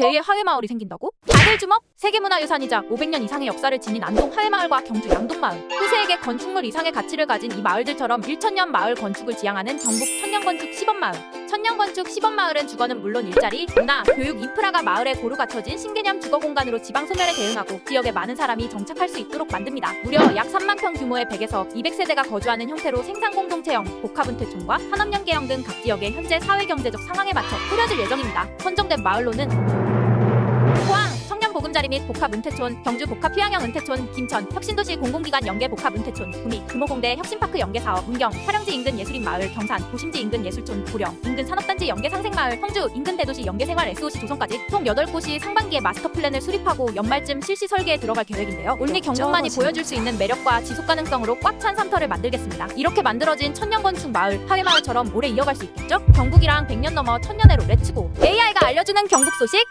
제2의 하회마을이 생긴다고? 다들 주먹? 세계문화유산이자 500년 이상의 역사를 지닌 안동 하회마을과 경주 양동마을 후세에게 건축물 이상의 가치를 가진 이 마을들처럼 1천년 마을 건축을 지향하는 경북 천년건축 시범마을 천년건축 시범마을은 주거는 물론 일자리, 문화, 교육, 인프라가 마을에 고루 갖춰진 신개념 주거 공간으로 지방 소멸에 대응하고 지역에 많은 사람이 정착할 수 있도록 만듭니다. 무려 약 3만 평 규모의 100에서 200세대가 거주하는 형태로 생산 공동체형, 복합은퇴촌과 산업연계형 등 각 지역의 현재 사회경제적 상황에 맞춰 꾸려질 예정입니다. 선정된 마을로는 보금자리 및 복합 은퇴촌, 경주 복합 휴양형 은퇴촌, 김천 혁신도시 공공기관 연계 복합 은퇴촌, 구미 금호공대 혁신파크 연계 사업, 문경 촬영지 인근 예술인 마을, 경산 도심지 인근 예술촌, 고령 인근 산업단지 연계 상생마을, 성주 인근 대도시 연계 생활 SOC 조성까지 총 8곳이 상반기에 마스터 플랜을 수립하고 연말쯤 실시 설계에 들어갈 계획인데요. 올리 경북만이 멋지네. 보여줄 수 있는 매력과 지속 가능성으로 꽉 찬 삼터를 만들겠습니다. 이렇게 만들어진 천년 건축 마을, 하회마을처럼 오래 이어갈 수 있겠죠? 경북이랑 100년 넘어 천년회로 렛츠고 AI가 알려주는 경북 소식